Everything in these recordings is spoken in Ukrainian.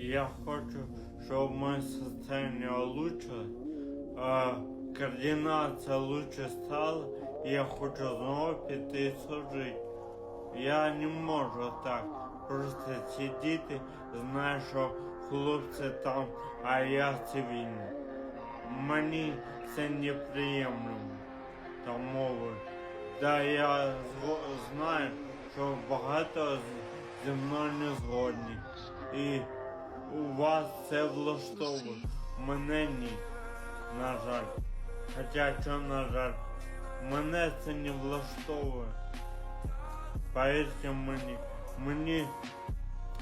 Я хочу, щоб моє состояние улучшилось, а координація лучше стала, я хочу знову піти служити. Я не можу так просто сидіти, знаю, що хлопці там, а я цивільний. Мені це неприємно. Тому. Да, я знаю, що багато зі мною не згодні. І у вас це влаштовує. Мене ні. На жаль. Хоча що на жаль, мене це не влаштовує. Повірте мені, мені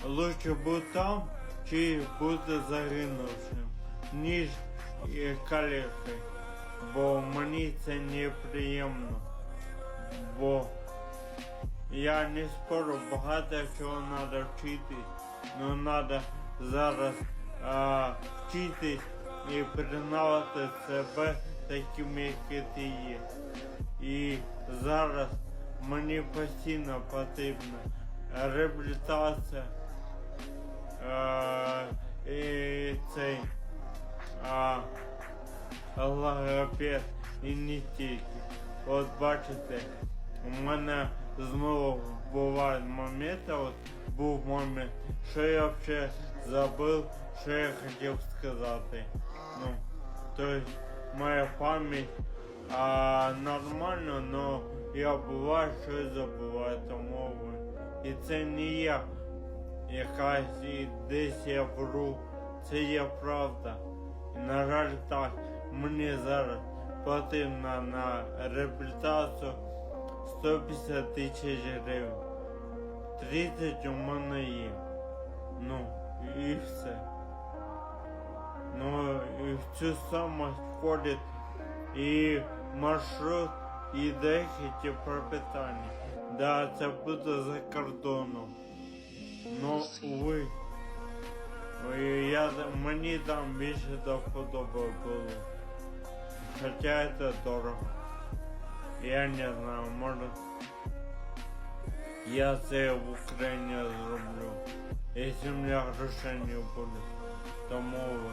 лучше бути там, чи бути загинувшим, ніж е, калікою. Бо мені це неприємно. Бо я не спорю, багато чого треба вчити, але треба зараз а, вчитись і признавати себе таким, який ти є. І зараз мені постійно потрібна реабілітація е, і цей а, логопед і не тільки. От бачите, у мене знову бувають моменти, от був момент, що я взагалі забув, що я хотів сказати. Ну, тобто моя пам'ять а, нормально, но я буваю, що забуваю ви. І це не я якась і десь я вру. Це є правда. І на жаль так, мені зараз потрібно на реабілітацію 150 тисяч гривень. 30 у мене є. Ну, і все. Ну, і в цю суму входить і маршрут, і дехіті пропитання. Да, це буде за кордоном. Ну. Ой, Я, мені там більше до вподоби було. Хоча це дорого. Я не знаю, може. Я це в Україні зроблю. Якщо в мене грошей не буде. Тому ви.